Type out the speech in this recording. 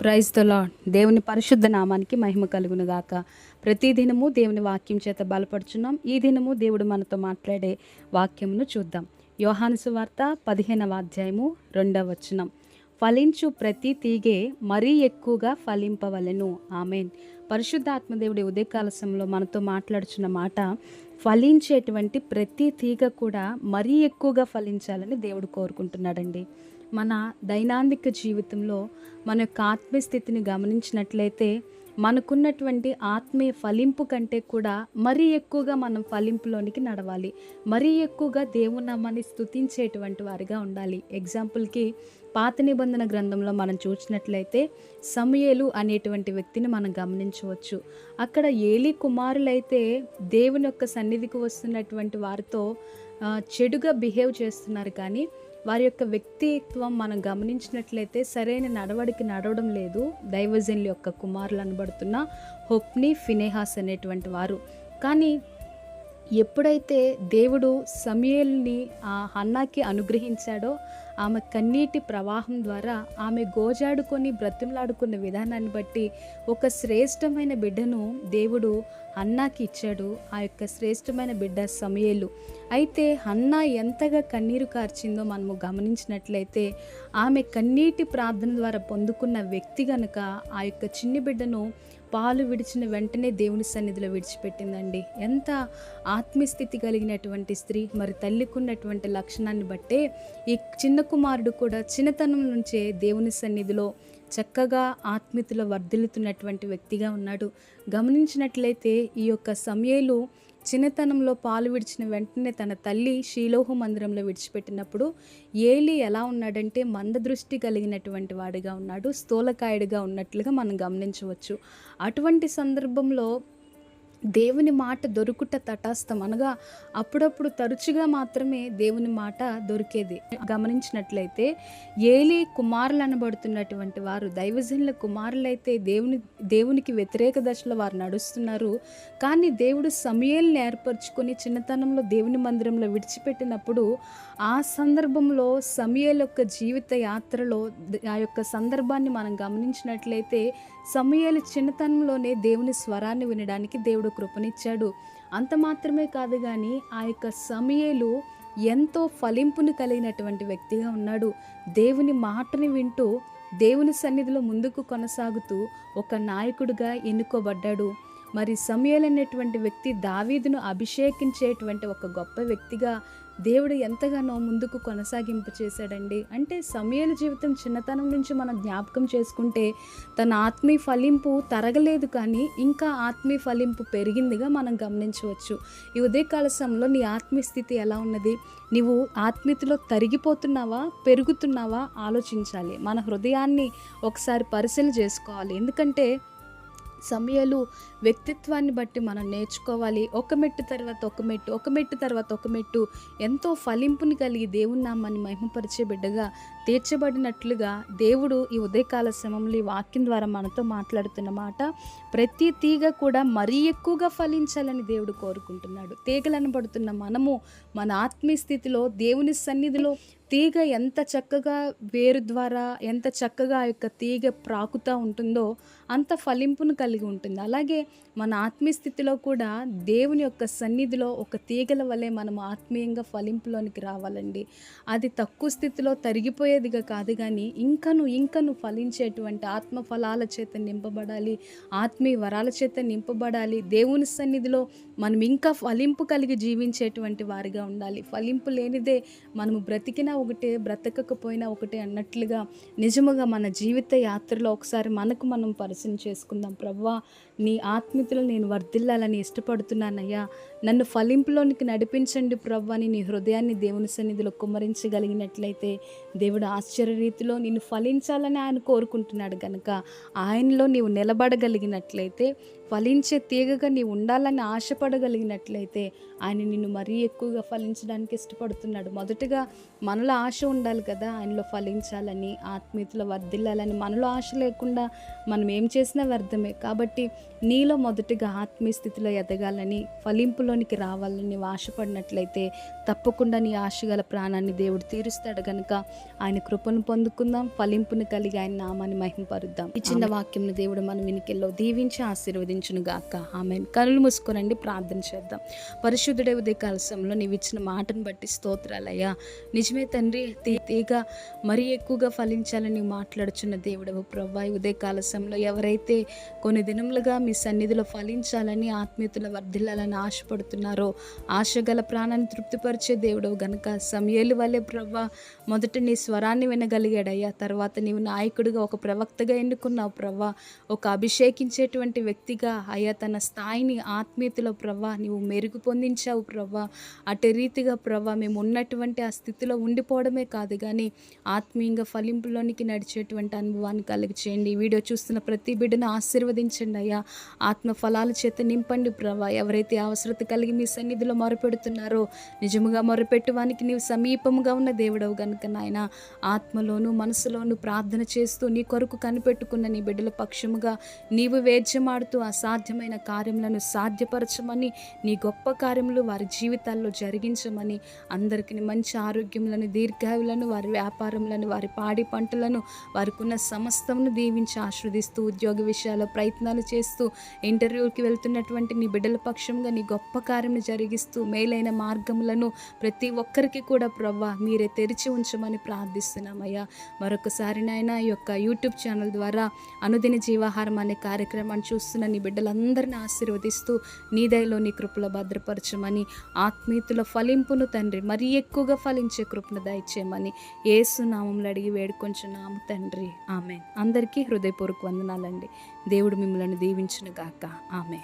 Praise the దేవుని పరిశుద్ధ నామానికి మహిమ కలుగును గాక ప్రతి దినము దేవుని వాక్యం చేత బలపడుచున్నాం ఈ దినము దేవుడు మనతో మాట్లాడే వాక్యమును చూద్దాం. యోహాను వార్త పదిహేనవ అధ్యాయము రెండవ వచనం. ఫలించు ప్రతి తీగే మరీ ఎక్కువగా ఫలింపవలెను. ఆమెన్. పరిశుద్ధాత్మదేవుడి ఉదయకాల సమయంలో మనతో మాట్లాడుచున్న మాట ఫలించేటువంటి ప్రతి తీగ కూడా మరీ ఎక్కువగా ఫలించాలని దేవుడు కోరుకుంటున్నాడండి. మన దైనందిక జీవితంలో మన యొక్క ఆత్మీయ స్థితిని గమనించినట్లయితే మనకున్నటువంటి ఆత్మీయ ఫలింపు కంటే కూడా మరీ ఎక్కువగా మనం ఫలింపులోనికి నడవాలి. మరీ ఎక్కువగా దేవుని నామాన్ని స్తుతించేటువంటి వారిగా ఉండాలి. ఎగ్జాంపుల్కి పాత నిబంధన గ్రంథంలో మనం చూసినట్లయితే సమయలు అనేటువంటి వ్యక్తిని మనం గమనించవచ్చు. అక్కడ ఏలి కుమారులైతే దేవుని యొక్క సన్నిధికి వస్తున్నటువంటి వారితో చెడుగా బిహేవ్ చేస్తున్నారు కానీ వారి యొక్క వ్యక్తిత్వం మనం గమనించినట్లయితే సరైన నడవడికి నడవడం లేదు. దైవజనుల యొక్క కుమారులు అనబడుతున్న హొప్ని ఫినేహాస్ అనేటువంటి వారు. కానీ ఎప్పుడైతే దేవుడు సమయల్ని ఆ హన్నాకి అనుగ్రహించాడో ఆమె కన్నీటి ప్రవాహం ద్వారా ఆమె గోజాడుకొని బ్రతిమలాడుకున్న విధానాన్ని బట్టి ఒక శ్రేష్టమైన బిడ్డను దేవుడు అన్నాకి ఇచ్చాడు. ఆ యొక్క శ్రేష్టమైన బిడ్డ సమయలు. అయితే అన్న ఎంతగా కన్నీరు కార్చిందో మనము గమనించినట్లయితే ఆమె కన్నీటి ప్రార్థన ద్వారా పొందుకున్న వ్యక్తి గనుక ఆ యొక్క చిన్ని బిడ్డను పాలు విడిచిన వెంటనే దేవుని సన్నిధిలో విడిచిపెట్టిందండి. ఎంత ఆత్మస్థితి కలిగినటువంటి స్త్రీ మరి తల్లికున్నటువంటి లక్షణాన్ని బట్టే ఈ చిన్న కుమారుడు కూడా చిన్నతనం నుంచే దేవుని సన్నిధిలో చక్కగా ఆత్మీయతలో వర్ధిల్లుతున్నటువంటి వ్యక్తిగా ఉన్నాడు. గమనించినట్లయితే ఈ యొక్క సమయలు చిన్నతనంలో పాలు విడిచిన వెంటనే తన తల్లి శీలోహు మందిరంలో విడిచిపెట్టినప్పుడు ఏలి ఎలా ఉన్నాడంటే మందదృష్టి కలిగినటువంటి వాడిగా ఉన్నాడు స్థూలకాయుడిగా ఉన్నట్లుగా మనం గమనించవచ్చు. అటువంటి సందర్భంలో దేవుని మాట దొరుకుట తటస్థం. అనగా అప్పుడప్పుడు తరచుగా మాత్రమే దేవుని మాట దొరికేది. గమనించినట్లయితే ఏలి కుమారులు అనబడుతున్నటువంటి వారు దైవజనుల కుమారులైతే దేవుని దేవునికి వ్యతిరేక దశలో వారు నడుస్తున్నారు. కానీ దేవుడు సమయాలను ఏర్పరచుకొని చిన్నతనంలో దేవుని మందిరంలో విడిచిపెట్టినప్పుడు ఆ సందర్భంలో సమయాల యొక్క జీవిత యాత్రలో ఆ యొక్క సందర్భాన్ని మనం గమనించినట్లయితే సమయాలు చిన్నతనంలోనే దేవుని స్వరాన్ని వినడానికి దేవుడు కృపనిచ్చాడు. అంత మాత్రమే కాదు కానీ ఆ యొక్క సమయలు ఎంతో ఫలింపును కలిగినటువంటి వ్యక్తిగా ఉన్నాడు. దేవుని మాటని వింటూ దేవుని సన్నిధిలో ముందుకు కొనసాగుతూ ఒక నాయకుడిగా ఎన్నుకోబడ్డాడు. మరి సమయల్ అనేటువంటి వ్యక్తి దావీదును అభిషేకించేటువంటి ఒక గొప్ప వ్యక్తిగా దేవుడు ఎంతగానో ముందుకు కొనసాగింపు చేశాడండి. అంటే సమయాల జీవితం చిన్నతనం నుంచి మనం జ్ఞాపకం చేసుకుంటే తన ఆత్మీయ ఫలింపు తరగలేదు కానీ ఇంకా ఆత్మీయ ఫలింపు పెరిగిందిగా మనం గమనించవచ్చు. ఈ ఉదయకాల సమయంలో నీ ఆత్మీయ స్థితి ఎలా ఉన్నది? నీవు ఆత్మీయతలో తరిగిపోతున్నావా? పెరుగుతున్నావా? ఆలోచించాలి. మన హృదయాన్ని ఒకసారి పరిశీలన చేసుకోవాలి. ఎందుకంటే సమయాలు వ్యక్తిత్వాన్ని బట్టి మనం నేర్చుకోవాలి. ఒక మెట్టు తర్వాత ఒక మెట్టు ఒక మెట్టు తర్వాత ఒక మెట్టు ఎంతో ఫలింపుని కలిగి దేవుని నామాన్ని మహిమపరిచే బిడ్డగా తీర్చబడినట్లుగా దేవుడు ఈ ఉదయకాల సమయంలో ఈ వాక్యం ద్వారా మనతో మాట్లాడుతున్న మాట ప్రతి తీగ కూడా మరీ ఎక్కువగా ఫలించాలని దేవుడు కోరుకుంటున్నాడు. తీగలను పడుతున్న మనము మన ఆత్మీయ స్థితిలో దేవుని సన్నిధిలో తీగ ఎంత చక్కగా వేరు ద్వారా ఎంత చక్కగా ఆ యొక్క తీగ ప్రాకుతూ ఉంటుందో అంత ఫలింపును కలిగి ఉంటుంది. అలాగే మన ఆత్మీయ స్థితిలో కూడా దేవుని యొక్క సన్నిధిలో ఒక తీగల వలె మనం ఆత్మీయంగా ఫలింపులోనికి రావాలండి. అది తక్కువ స్థితిలో తరిగిపోయేదిగా కాదు కానీ ఇంకను ఇంకను ఫలించేటువంటి ఆత్మ ఫలాల చేత నింపబడాలి ఆత్మీయ వరాల చేత నింపబడాలి. దేవుని సన్నిధిలో మనం ఇంకా ఫలింపు కలిగి జీవించేటువంటి వారిగా ఉండాలి. ఫలింపు లేనిదే మనము బ్రతికినా ఒకటే బ్రతకకపోయినా ఒకటే అన్నట్లుగా నిజముగా మన జీవిత యాత్రలో ఒకసారి మనకు మనం పరిచయం చేసుకుందాం. ప్రవ్వా నీ ఆత్మీయతలో నేను వర్ధిల్లాలని ఇష్టపడుతున్నానయ్యా. నన్ను ఫలింపులోనికి నడిపించండి ప్రవ్వని నీ హృదయాన్ని దేవుని సన్నిధిలో కుమ్మరించగలిగినట్లయితే దేవుడు ఆశ్చర్య రీతిలో నిన్ను ఫలించాలని ఆయన కోరుకుంటున్నాడు కనుక ఆయనలో నీవు నిలబడగలిగినట్లయితే ఫలించే తీగగా నీవు ఉండాలని ఆశపడగలిగినట్లయితే ఆయన నిన్ను మరీ ఎక్కువగా ఫలించడానికి ఇష్టపడుతున్నాడు. మొదటగా మనలో ఆశ ఉండాలి కదా ఆయనలో ఫలించాలని ఆత్మీయతలో వర్ధిల్లాలని. మనలో ఆశ లేకుండా మనం ఏం చేసినా వ్యర్థమే. కాబట్టి నీలో మొదటగా ఆత్మీయ స్థితిలో ఎదగాలని ఫలింపులోనికి రావాలని నీవు ఆశపడినట్లయితే తప్పకుండా నీ ఆశగల ప్రాణాన్ని దేవుడు తీరుస్తాడు కనుక ఆయన కృపను పొందుకుందాం ఫలింపును కలిగి ఆయన నామాన్ని మహింపరుద్దాం. ఈ చిన్న వాక్యంను దేవుడు మన వినికెల్లో దీవించి ఆశీర్వదించును గాక ఆమె కనులు మూసుకోనండి ప్రార్థన చేద్దాం. పరిశుద్ధుడే ఉదయ కాలశంలో నీవు ఇచ్చిన మాటను బట్టి స్తోత్రాలయ్యా. నిజమే తండ్రి తీగ మరీ ఎక్కువగా ఫలించాలని నీవు మాట్లాడుచున్న దేవుడవు ప్రవ్వా. ఉదయ కాలశంలో ఎవరైతే కొన్ని దినములుగా మీ సన్నిధిలో ఫలించాలని ఆత్మీయతలో వర్ధిల్లాలని ఆశపడుతున్నారో ఆశగల ప్రాణాన్ని తృప్తిపరిచే దేవుడవు గనక సమయలు వల్లే ప్రవ్వా మొదట నీ స్వరాన్ని వినగలిగాడయ్యా. తర్వాత నీవు నాయకుడిగా ఒక ప్రవక్తగా ఎన్నుకున్నావు ప్రవ్వా. ఒక అభిషేకించేటువంటి వ్యక్తిగా అయ్యా తన స్థాయిని ఆత్మీయతలో ప్రవ్వా నీవు మెరుగు పొందించావు ప్రవ్వా అటు రీతిగా ప్రవ్వా మేము ఉన్నటువంటి ఆ స్థితిలో ఉండిపోవడమే కాదు కానీ ఆత్మీయంగా ఫలింపులోనికి నడిచేటువంటి అనుభవాన్ని కలిగి చేయండి వీడియో చూస్తున్న ప్రతి బిడ్డను ఆశీర్వదించండి అయ్యా. ఆత్మ ఫలాల చేత నింపండి ప్రవ్వా ఎవరైతే అవసరత కలిగి మీ సన్నిధిలో మొరపెడుతున్నారో నిజముగా మొరపెట్టువానికి నీవు సమీపముగా ఉన్న దేవుడవు గనుక నాయన. ఆత్మలోను మనసులోను ప్రార్థన చేస్తూ నీ కొరకు కనిపెట్టుకున్న నీ బిడ్డల పక్షముగా నీవు వేద్యమాడుతూ అసాధ్యమైన కార్యములను సాధ్యపరచమని నీ గొప్ప కార్యములు వారి జీవితాల్లో జరిగించమని అందరికీ మంచి ఆరోగ్యములను దీర్ఘాయులను వారి వ్యాపారములను వారి పాడి పంటలను వారికున్న సమస్తమును దీవించి ఆశ్రదిస్తూ ఉద్యోగ విషయాల్లో ప్రయత్నాలు చేస్తూ ఇంటర్వ్యూకి వెళ్తున్నటువంటి నీ బిడ్డల పక్షంగా నీ గొప్ప కార్యము జరిగిస్తూ మేలైన మార్గములను ప్రతి ఒక్కరికి కూడా ప్రవ్వా మీరే తెరిచి ఉంచమని ప్రార్థిస్తున్నామయ్యా. మరొకసారి నాయన ఈ యొక్క యూట్యూబ్ ఛానల్ ద్వారా అనుదిన జీవాహారం అనే కార్యక్రమాన్ని చూస్తున్న నీ బిడ్డలందరిని ఆశీర్వదిస్తూ నీ దయలో నీ కృపలో భద్రపరచమని ఆత్మీయతల ఫలింపును తండ్రి మరీ ఎక్కువగా ఫలించే కృపను దయచేయమని ఏసు నామంలో అడిగి వేడుకొంచున్నాము తండ్రి. ఆమె అందరికీ హృదయపూర్వక వందనాలండి. దేవుడు మిమ్మల్ని దీవించిన గాక ఆమె